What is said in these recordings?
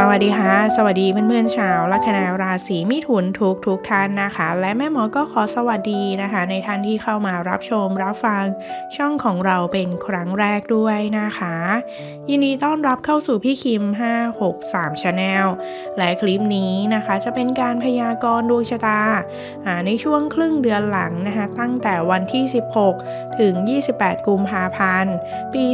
สวัสดีค่ะ สวัสดีเพื่อนๆชาวลัคนาราศีมิถุนทุกทุกท่านนะคะ และแม่หมอก็ขอสวัสดีนะคะ ในท่านที่เข้ามารับชมรับฟังช่องของเราเป็นครั้งแรกด้วยนะคะ ยินดีต้อนรับเข้าสู่พี่คิม 563 Channel และคลิปนี้นะคะ จะเป็นการพยากรณ์ดวงชะตา ในช่วงครึ่งเดือนหลังนะคะ ตั้งแต่วันที่ 16 ถึง 28 กุมภาพันธ์ ปี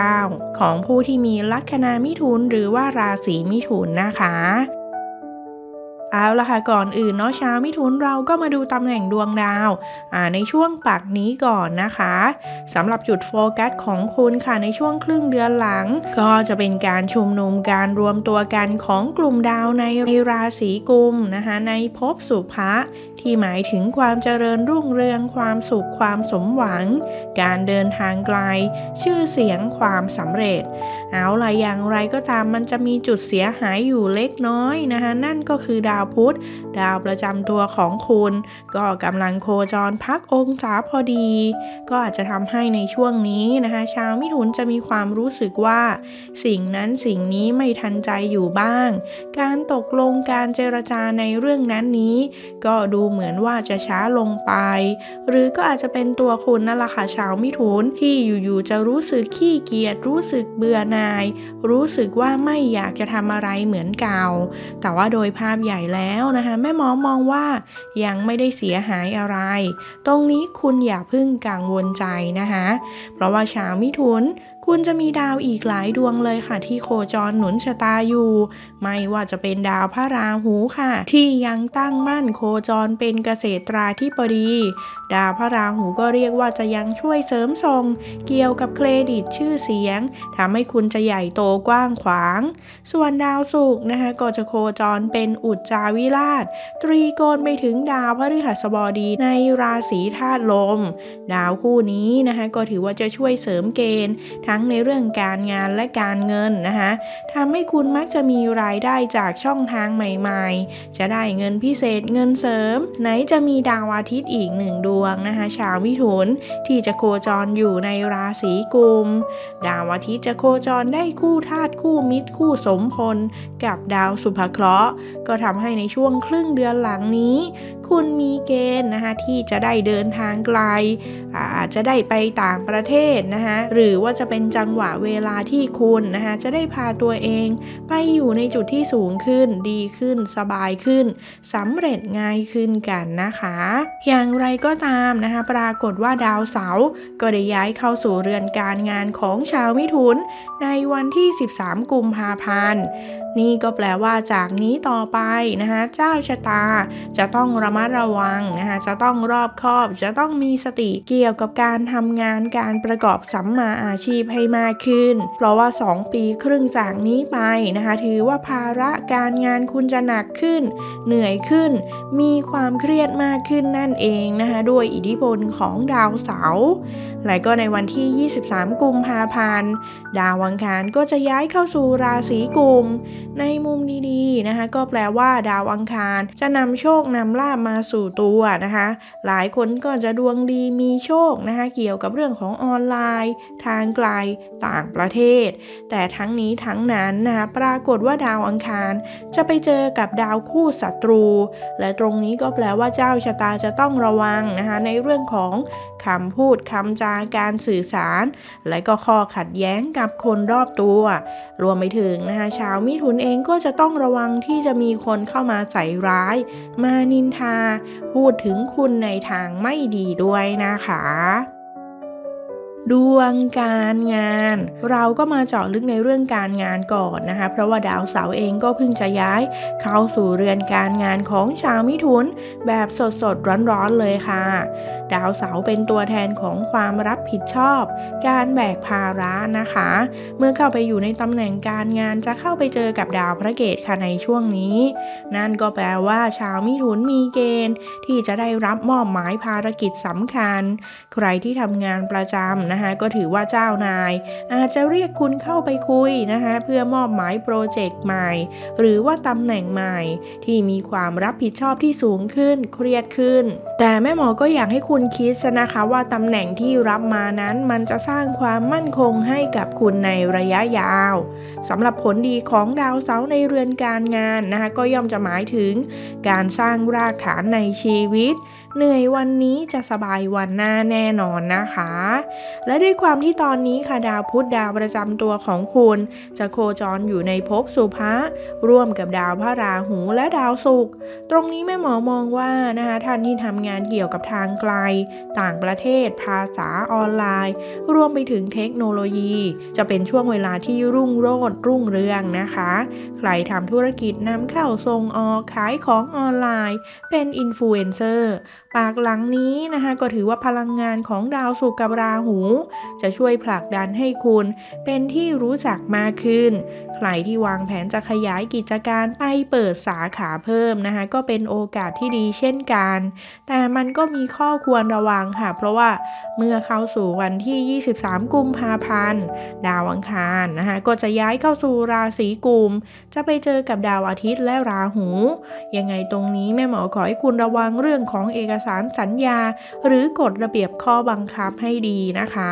2569 ของผู้ที่มีลัคนามิถุนหรือว่าราศีมิถุนนะคะ เอาละค่ะก่อนอื่นเนาะชาวมิถุนเราก็มาดูตำแหน่งดวงดาวในช่วงปักนี้ก่อนนะคะสำหรับจุดโฟกัสของคุณค่ะในช่วงครึ่งเดือนหลัง ก็จะเป็นการชุมนุมการรวมตัวกันของกลุ่มดาวในราศีกุมนะคะในภพสุภะที่หมายถึงความเจริญรุ่งเรืองความสุขความสมหวัง การเดินทางไกล ชื่อเสียงความสำเร็จ เอาละอย่างไรก็ตามมันจะมีจุดเสียหายอยู่เล็กน้อยนะคะนั่นก็คือดาวพุธ ดาวประจำตัวของคุณ ก็กำลังโคจรพักองศาพอดี ก็อาจจะทำให้ในช่วงนี้นะคะชาวมิถุนจะมีความรู้สึกว่า สิ่งนั้นสิ่งนี้ไม่ทันใจอยู่บ้าง การตกลงการเจรจาในเรื่องนั้นนี้ ก็ดูเหมือนว่าจะช้าลงไป หรือก็อาจจะเป็นตัวคุณนั่นแหละค่ะชาวมิถุนที่อยู่ๆจะรู้สึกขี้เกียจรู้สึกเบื่อหน่าย รู้สึกว่าไม่อยากจะทำอะไรเหมือนเก่า แต่ว่าโดยภาพใหญ่แล้วนะคะแม่หมอมองว่ายังไม่ได้เสียหายอะไร ตรงนี้คุณอย่าเพึ่งกังวลใจนะคะ เพราะว่าชาวมิถุน คุณจะมีดาวอีกหลายดวงเลยค่ะ ที่โคจรหนุนชะตาอยู่ ไม่ว่าจะเป็นดาวพระราหูค่ะ ที่ยังตั้งมั่นโคจรเป็นเกษตราธิบดี ดาวพระราหูก็เรียกว่าจะยังช่วยเสริมทรงเกี่ยวกับเครดิตชื่อเสียงทำให้คุณจะใหญ่โตกว้างขวาง ส่วนดาวศุกร์นะคะก็จะโคจรเป็นอุจจาวิราช ตรีโกณไปถึงดาวพฤหัสบดีในราศีธาตุลม ดาวคู่นี้นะคะก็ถือว่าจะช่วยเสริมเกณฑ์ทั้งในเรื่องการงานและการเงินนะคะทำให้คุณมักจะมีรายได้จากช่องทางใหม่ๆ จะได้เงินพิเศษเงินเสริม ไหนจะมีดาวอาทิตย์อีกหนึ่งดวงนะคะชาวมิถุนที่จะโคจรอยู่ในราศีกุม ดาวอาทิตย์จะโคจรได้คู่ธาตุคู่มิตรคู่สมพล กับดาวสุภเคราะห์ ก็ทำให้ในช่วงครึ่งเดือนหลังนี้ คุณมีเกณฑ์นะคะที่จะได้เดินทางไกลอาจจะได้ไปต่างประเทศนะคะหรือว่าจะเป็นจังหวะเวลาที่คุณนะคะจะได้พาตัวเอง ไปอยู่ในจุดที่สูงขึ้น ดีขึ้น สบายขึ้นสำเร็จง่ายขึ้นกันนะคะ อย่างไรก็ตามนะคะปรากฏว่าดาวเสาร์ก็ได้ย้ายเข้าสู่เรือนการงานของชาวมิถุนในวันที่ 13 กุมภาพันธ์นี่ก็แปลว่าจากนี้ต่อไปนะคะเจ้าชะตาจะต้องระมัดระวังนะคะจะต้องรอบคอบ จะต้องมีสติเกี่ยวกับการทำงานการประกอบสัมมาอาชีพให้มากขึ้น เพราะว่า 2 ปีครึ่งจากนี้ไปนะคะถือว่าภาระการงานคุณจะหนักขึ้น เหนื่อยขึ้น มีความเครียดมากขึ้นนั่นเองนะคะด้วยอิทธิพลของดาวเสาร์และก็ในวันที่ 23 กุมภาพันธ์ดาวอังคารก็จะย้ายเข้าสู่ราศีกุม ในมุมดีๆนะคะ ก็แปลว่าดาวอังคารจะนำโชคนำลาบมาสู่ตัวนะคะ หลายคนก็จะดวงดีมีโชคนะคะ เกี่ยวกับเรื่องของออนไลน์ ทางไกลต่างประเทศ แต่ทั้งนี้ทั้งนั้นนะคะปรากฏว่าดาวอังคาร จะไปเจอกับดาวคู่ศัตรู และตรงนี้ก็แปลว่าเจ้าชะตาจะต้องระวังนะคะในเรื่องของคำพูดคำจาการสื่อสาร และก็ข้อขัดแย้งกับคนรอบตัว รวมไปถึงนะคะชาวมิถุนเองก็จะต้องระวังที่จะมีคนเข้ามาใส่ร้าย มานินทา พูดถึงคุณในทางไม่ดีด้วยนะคะ ดวงการงาน เราก็มาเจาะลึกในเรื่องการงานก่อนนะคะ เพราะว่าดาวเสาร์เองก็เพิ่งจะย้าย เข้าสู่เรือนการงานของชาวมิถุน แบบสดสดร้อนร้อนๆเลยค่ะ ดาวเสาร์เป็นตัวแทนของความรับผิดชอบ การแบกภาระนะคะ เมื่อเข้าไปอยู่ในตำแหน่งการงานจะเข้าไปเจอกับดาวพระเกตค่ะในช่วงนี้ นั่นก็แปลว่าชาวมิถุนมีเกณฑ์ ที่จะได้รับมอบหมายภารกิจสำคัญ ใครที่ทำงานประจำนะคะก็ถือว่าเจ้านาย อาจจะเรียกคุณเข้าไปคุยนะคะเพื่อมอบหมายโปรเจกต์ใหม่ หรือว่าตำแหน่งใหม่ ที่มีความรับผิดชอบที่สูงขึ้นเครียดขึ้น แต่แม่หมอก็อยากให้คุณคิดนะคะว่าตำแหน่งที่รับมานั้นมันจะสร้างความมั่นคงให้กับคุณในระยะยาวสำหรับผลดีของดาวเสาร์ในเรือนการงานนะคะก็ย่อมจะหมายถึงการสร้างรากฐานในชีวิต เหนื่อยวันนี้จะสบายวันหน้าแน่นอนนะคะ และด้วยความที่ตอนนี้ค่ะดาวพุธดาวประจำตัวของคุณ จะโคจรอยู่ในภพสุภะร่วมกับดาวพระราหูและดาวศุกร์ตรงนี้แม่หมอมองว่านะคะท่านที่ทำงานเกี่ยวกับทางไกล ต่างประเทศ ภาษาออนไลน์ รวมไปถึงเทคโนโลยี จะเป็นช่วงเวลาที่รุ่งโรจน์รุ่งเรืองนะคะ ใครทำธุรกิจนำเข้าส่งออกขายของออนไลน์ เป็นอินฟลูเอนเซอร์ ปากหลังนี้นะคะก็ถือว่าพลังงานของดาวศุกร์กับราหู จะช่วยผลักดันให้คุณเป็นที่รู้จักมากขึ้น ใครที่วางแผนจะขยายกิจการไปเปิดสาขาเพิ่มนะคะก็เป็นโอกาสที่ดีเช่นกัน แต่มันก็มีข้อควรระวังค่ะ เพราะว่าเมื่อเข้าสู่วันที่ 23 กุมภาพันธ์ ดาวอังคารนะคะก็จะย้ายเข้าสู่ราศีกุม จะไปเจอกับดาวอาทิตย์และราหู ยังไงตรงนี้แม่หมอขอให้คุณระวังเรื่องของเอกสารสัญญา หรือกฎระเบียบข้อบังคับให้ดีนะคะ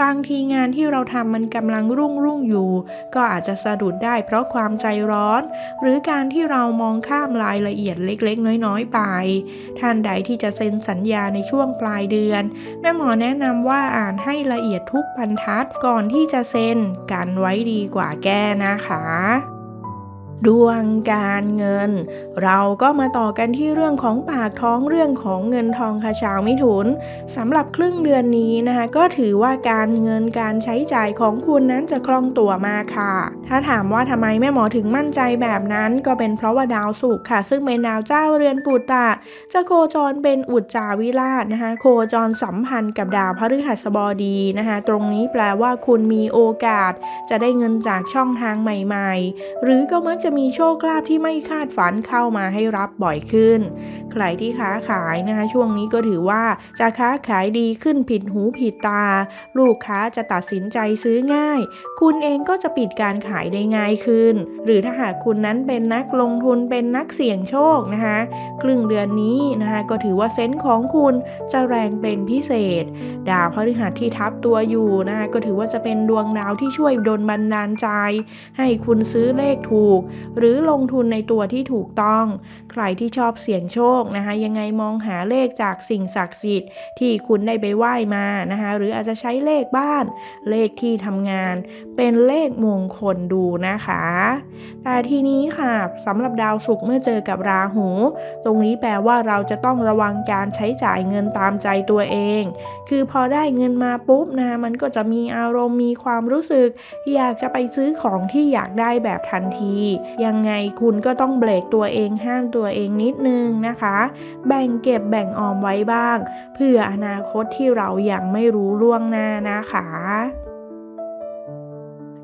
บางทีงานที่เราทำมันกำลังรุ่งรุ่งอยู่ ก็อาจจะสะดุดได้เพราะความใจร้อน หรือการที่เรามองข้ามรายละเอียดเล็กๆ น้อยๆ ไป ท่านใดที่จะเซ็นสัญญาในช่วงปลายเดือน แม่หมอแนะนำว่าอ่านให้ละเอียดทุกบรรทัดก่อนที่จะเซ็นกันไว้ดีกว่าแก้นะคะ ดวงการเงิน เราก็มาต่อกันที่เรื่องของปากท้องเรื่องของเงินทองค่ะชาวมิถุนสำหรับครึ่งเดือนนี้นะคะก็ถือว่าการเงินการใช้จ่ายของคุณนั้นจะคล่องตัวมากค่ะ ถ้าถามว่าทำไมแม่หมอถึงมั่นใจแบบนั้นก็เป็นเพราะว่าดาวศุกร์ค่ะ ซึ่งเป็นดาวเจ้าเรือนปุตตะจะโคจรเป็นอุจจาวิราชนะคะโคจรสัมพันธ์กับดาวพฤหัสบดีนะคะตรงนี้แปลว่าคุณมีโอกาส จะได้เงินจากช่องทางใหม่ ๆ หรือก็มักจะะมีโชคลาภที่ไม่คาดฝันเข้ามาให้รับบ่อยขึ้น ใครที่ค้าขายนะคะช่วงนี้ก็ถือว่าจะค้าขายดีขึ้นผิดหูผิดตา ลูกค้าจะตัดสินใจซื้อง่าย คุณเองก็จะปิดการขายได้ง่ายขึ้น หรือถ้าหากคุณนั้นเป็นนักลงทุนเป็นนักเสี่ยงโชคนะคะครึ่งเดือนนี้นะคะก็ถือว่าเซนส์ของคุณจะแรงเป็นพิเศษ ดาวพฤหัสที่ทับตัวอยู่นะคะก็ถือว่าจะเป็นดวงดาวที่ช่วยดลบันดาลใจ ให้คุณซื้อเลขถูกหรือลงทุนในตัวที่ถูกต้อง ใครที่ชอบเสี่ยงโชคนะคะ ยังไงมองหาเลขจากสิ่งศักดิ์สิทธิ์ ที่คุณได้ไปไหว้มานะคะ หรืออาจจะใช้เลขบ้าน เลขที่ทำงาน เป็นเลขมงคลดูนะคะ แต่ทีนี้ค่ะสำหรับดาวศุกร์เมื่อเจอกับราหู ตรงนี้แปลว่าเราจะต้องระวังการใช้จ่ายเงินตามใจตัวเอง คือพอได้เงินมาปุ๊บนะมันก็จะมีอารมณ์มีความรู้สึก อยากจะไปซื้อของที่อยากได้แบบทันที ยังไงคุณก็ต้องเบรกตัวเองห้ามตัวเองนิดนึงนะคะ แบ่งเก็บแบ่งออมไว้บ้าง เพื่ออนาคตที่เรายังไม่รู้ล่วงหน้านะคะ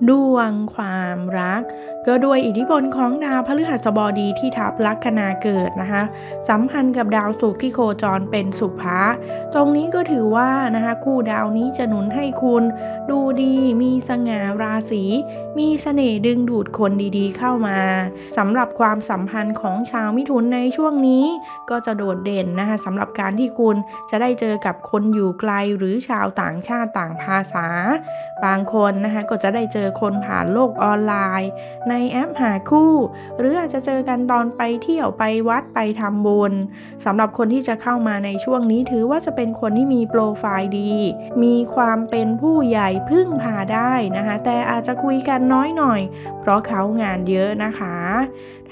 ดวงความรัก ก็ด้วยอิทธิพลของดาวพฤหัสบดีที่ทับลัคนาเกิดนะคะสัมพันธ์กับดาวศุกร์ที่โคจรเป็นสุภะตรงนี้ก็ถือว่านะคะคู่ดาวนี้จะหนุนให้คุณ ดูดีมีสง่าราศีมีเสน่ห์ดึงดูดคนดีๆ เข้ามาสำหรับความสัมพันธ์ของชาวมิถุนในช่วงนี้ ก็จะโดดเด่นนะคะสำหรับการที่คุณจะได้เจอกับคนอยู่ไกลหรือชาวต่างชาติต่างภาษา บางคนนะคะก็จะได้เจอคนผ่านโลกออนไลน์ในแอปหาคู่ หรืออาจจะเจอกันตอนไปเที่ยวไปวัดไปทำบุญสำหรับคนที่จะเข้ามาในช่วงนี้ถือว่าจะเป็นคนที่มีโปรไฟล์ดี มีความเป็นผู้ใหญ่พึ่งพาได้นะคะ แต่อาจจะคุยกันน้อยหน่อย เพราะเขางานเยอะนะคะ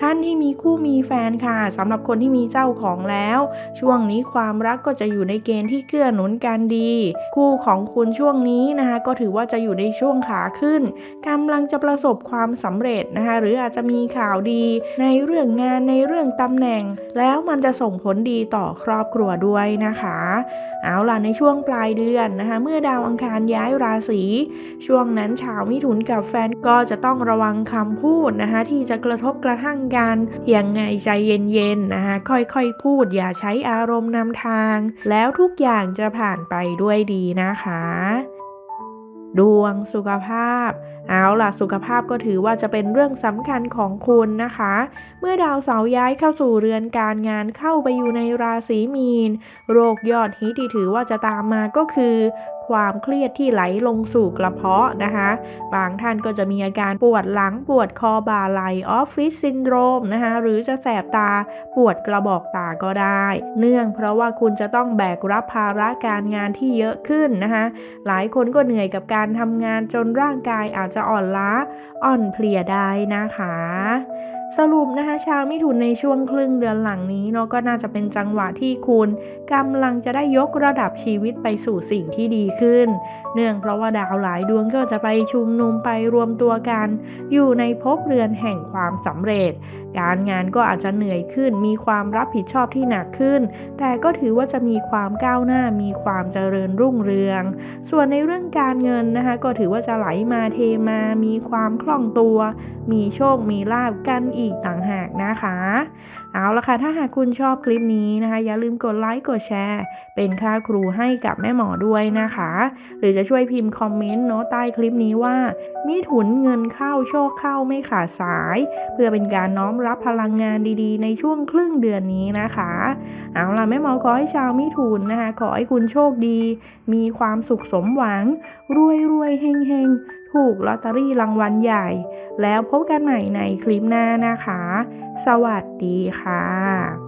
ท่านที่มีคู่มีแฟนค่ะสำหรับคนที่มีเจ้าของแล้ว ช่วงนี้ความรักก็จะอยู่ในเกณฑ์ที่เกื้อหนุนกันดี คู่ของคุณช่วงนี้นะคะก็ถือว่าจะอยู่ในช่วงขาขึ้นกำลังจะประสบความสำเร็จนะคะหรืออาจจะมีข่าวดี ในเรื่องงานในเรื่องตำแหน่ง แล้วมันจะส่งผลดีต่อครอบครัวด้วยนะคะ เอาล่ะในช่วงปลายเดือนนะคะเมื่อดาวอังคารย้ายราศีช่วงนั้นชาวมิถุนกับแฟนก็จะต้องระวังคำพูดนะคะที่จะกระทบกระทั่งกันยังไงใจเย็นๆนะคะค่อยๆพูดอย่าใช้อารมณ์นำทาง แล้วทุกอย่างจะผ่านไปด้วยดีนะคะ ดวงสุขภาพเอาล่ะสุขภาพก็ถือว่าจะเป็นเรื่องสำคัญของคุณนะคะ เมื่อดาวเสาร์ย้ายเข้าสู่เรือนการงานเข้าไปอยู่ในราศีมีน โรคยอดฮิตที่ถือว่าจะตามมาก็คือ ความเครียดที่ไหลลงสู่กระเพาะนะคะ บางท่านก็จะมีอาการปวดหลังปวดคอบ่าไหลออฟฟิศซินโดรมนะคะหรือจะแสบตาปวดกระบอกตาก็ได้ เนื่องเพราะว่าคุณจะต้องแบกรับภาระการงานที่เยอะขึ้นนะคะหลายคนก็เหนื่อยกับการทำงานจนร่างกายอาจจะอ่อนล้าอ่อนเพลียได้นะคะ สรุปนะคะชาวมิถุนในช่วงครึ่งเดือนหลังนี้เนาะก็น่าจะเป็นจังหวะที่คุณกำลังจะได้ยกระดับชีวิตไปสู่สิ่งที่ดีขึ้น เนื่องเพราะว่าดาวหลายดวงก็จะไปชุมนุมไปรวมตัวกัน อยู่ในภพเรือนแห่งความสำเร็จ การงานก็อาจจะเหนื่อยขึ้น มีความรับผิดชอบที่หนักขึ้น แต่ก็ถือว่าจะมีความก้าวหน้า มีความเจริญรุ่งเรือง ส่วนในเรื่องการเงินนะคะ ก็ถือว่าจะไหลมาเทมา มีความคล่องตัว มีโชค มีลาบกันอีกต่างหากนะคะ เอาละค่ะ ถ้าหากคุณชอบคลิปนี้นะคะ อย่าลืมกดไลค์ กดแชร์ เป็นค่าครูให้กับแม่หมอด้วยนะคะ หรือจะช่วยพิมพ์คอมเมนต์เนาะใต้คลิปนี้ว่า มีถุนเงินเข้าโชคเข้าไม่ขาดสาย เพื่อเป็นการน้อมรับพลังงานดีๆ ในช่วงครึ่งเดือนนี้นะคะ เอาล่ะแม่หมอขอให้ชาวมิถุนนะคะขอให้คุณโชคดี มีความสุขสมหวัง รวยรวยๆเฮงเฮงๆถูกลอตเตอรี่รางวัลใหญ่ แล้วพบกันใหม่ในคลิปหน้านะคะ สวัสดีค่ะ